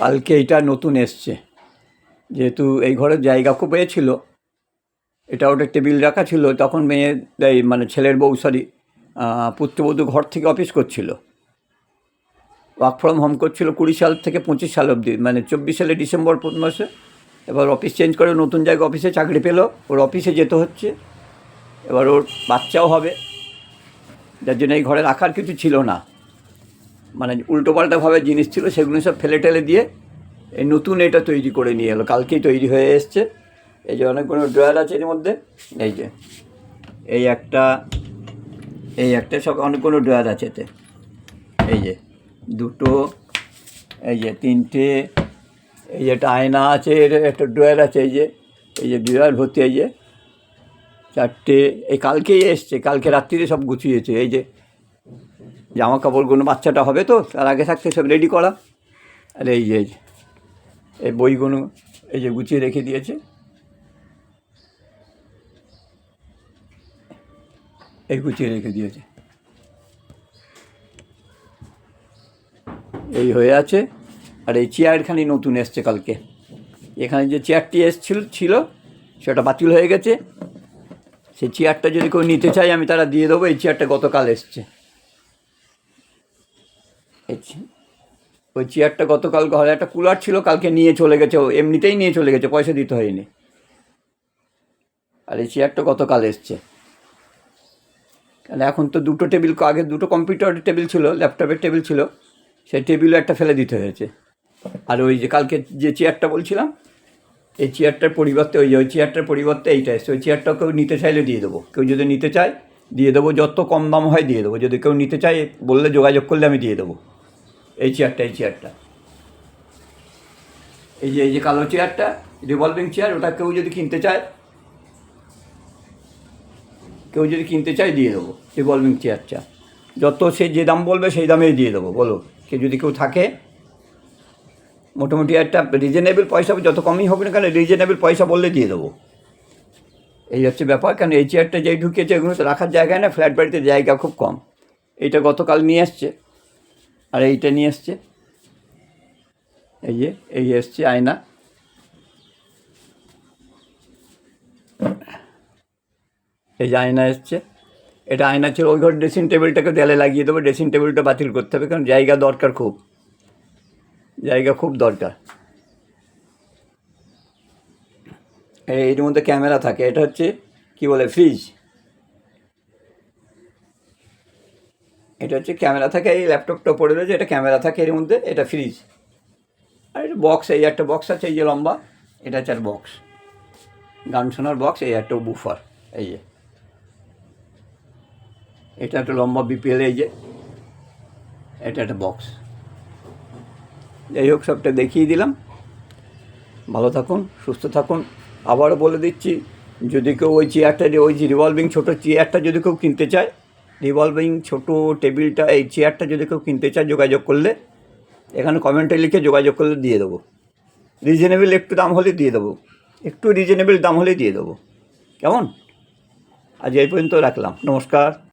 কালকে এটা নতুন এসছে। যেহেতু এই ঘরের জায়গা খুব ছিল, এটা ওটা টেবিল রাখা ছিল, তখন মেয়ে, এই মানে ছেলের বউ সরি পুত্রবধূ ঘর থেকে অফিস করছিল। ওয়ার্ক ফ্রম হোম করছিল কুড়ি সাল থেকে পঁচিশ সাল অবধি মানে চব্বিশ সালে ডিসেম্বর মাসে। এবার অফিস চেঞ্জ করে নতুন জায়গায় অফিসে চাকরি পেল, ওর অফিসে যেতে হচ্ছে। এবার ওর বাচ্চাও হবে। যার জন্য এই ঘরে রাখার কিছু ছিল না। মানে উল্টোপাল্টাভাবে জিনিস ছিল, সেগুলো সব ফেলে টেলে দিয়ে এই নতুন এটা তৈরি করে নিয়ে এলো। কালকেই তৈরি হয়ে এসছে। এই যে অনেকগুলো ড্রয়ার আছে এর মধ্যে। এই যে, এই একটা এই একটা সব অনেকগুলো ড্রয়ার আছে এতে। এই যে, দুটো, এই যে তিনটে, এই যে একটা আয়না আছে, এর একটা ড্রয়ার আছে, এই যে এই যে ড্রয়ার ভর্তি, এই যে চারটে, এই কালকেই এসছে, কালকে রাত্রিরে সব গুছিয়েছে। এই যে জামা কাপড়গুলো, বাচ্চাটা হবে তো, তার আগে থাকতে সব রেডি করা। আর এই যে, এই বইগুলো, এই যে গুছিয়ে রেখে দিয়েছে। এই গুছিয়ে রেখে দিয়েছে। এই হয়ে আছে, আর এই চেয়ারখানি নতুন এসছে কালকে। এখানে যে চেয়ারটি এসছিল, ছিল, সেটা বাতিল হয়ে গেছে। সেই চেয়ারটা যদি কেউ নিতে চাই আমি তারা দিয়ে দেবো, এই চেয়ারটা গতকাল এসছে। ওই চেয়ারটা গতকাল ঘরে একটা কুলার ছিল, কালকে নিয়ে চলে গেছে, ও এমনিতেই নিয়ে চলে গেছে, পয়সা দিতে হয়নি। আর এই চেয়ারটা গতকাল এসছে। কারণ এখন তো দুটো টেবিল, আগে দুটো কম্পিউটার টেবিল ছিল ল্যাপটপের টেবিল ছিল, সেই টেবিলও একটা ফেলে দিতে হয়েছে। আর ওই যে কালকে যে চেয়ারটা বলছিলাম, এই চেয়ারটার পরিবর্তে, ওই যে ওই চেয়ারটার পরিবর্তে এইটা এসছে, ওই চেয়ারটা কেউ নিতে চাইলে দিয়ে দেবো। কেউ যদি নিতে চায়, দিয়ে দেবো, যত কম দাম হয় দিয়ে দেবো। যদি কেউ নিতে চায়, বললে যোগাযোগ করলে আমি দিয়ে দেবো। এই চেয়ারটা এই চেয়ারটা এই যে এই যে কালো চেয়ারটা রিভলভিং চেয়ার ওটা কেউ যদি কিনতে চায়, কেউ যদি কিনতে চায় দিয়ে দেবো রিভলভিং চেয়ারটা যত সে যে দাম বলবে, সেই দামেই দিয়ে দেবো, বলো। কে যদি কেউ থাকে, মোটামুটি একটা রিজনেবল পয়সা, যত কমই হবে না কেন রিজনেবল পয়সা বললে দিয়ে দেবো। এই হচ্ছে ব্যাপার, কারণ এই চেয়ারটা যেই ঢুকিয়েছে এগুলো তো রাখার জায়গায় না ফ্ল্যাট বাড়িতে জায়গা খুব কম। এটা গতকাল নিয়ে এসছে। আর এইটা নিয়ে এসছে। এই যে, এই এসছে আয়না। এই যে আয়না এসছে। এটা আয়না ছিল, ওই ঘর ড্রেসিং টেবিলটাকে দেয়ালে লাগিয়ে দেবো ড্রেসিং টেবিলটা বাতিল করতে হবে, কারণ জায়গা দরকার খুব। জায়গা খুব দরকার। এর মধ্যে ক্যামেরা থাকে, এটা হচ্ছে কি বলে ফ্রিজ এটা হচ্ছে ক্যামেরা থাকে, এই ল্যাপটপটা পড়ে রয়েছে, এটা ক্যামেরা থাকে এর মধ্যে, এটা ফ্রিজ আর এটা বক্স এই একটা বক্স আছে, এই যে লম্বা, এটা হচ্ছে আর বক্স গান শোনার বক্স এই একটা বুফার এই যে। এটা একটা লম্বা বিপিএল এই যে। এটা একটা বক্স যাই হোক, সবটা দেখিয়ে দিলাম। ভালো থাকুন, সুস্থ থাকুন। আবারও বলে দিচ্ছি, যদি কেউ ওই চেয়ারটা ওই যে রিভলভিং ছোটো চেয়ারটা যদি কেউ কিনতে চায় রিভলভিং ছোট টেবিলটা, এই চেয়ারটা যদি কেউ কিনতে চায় যোগাযোগ করলে, এখানে কমেন্টে লিখে যোগাযোগ করলে দিয়ে দেবো। রিজনেবল একটু দাম হলে দিয়ে দেবো। একটু রিজনেবল দাম হলে দিয়ে দেবো। কেমন? আজ এই পর্যন্ত রাখলাম। নমস্কার।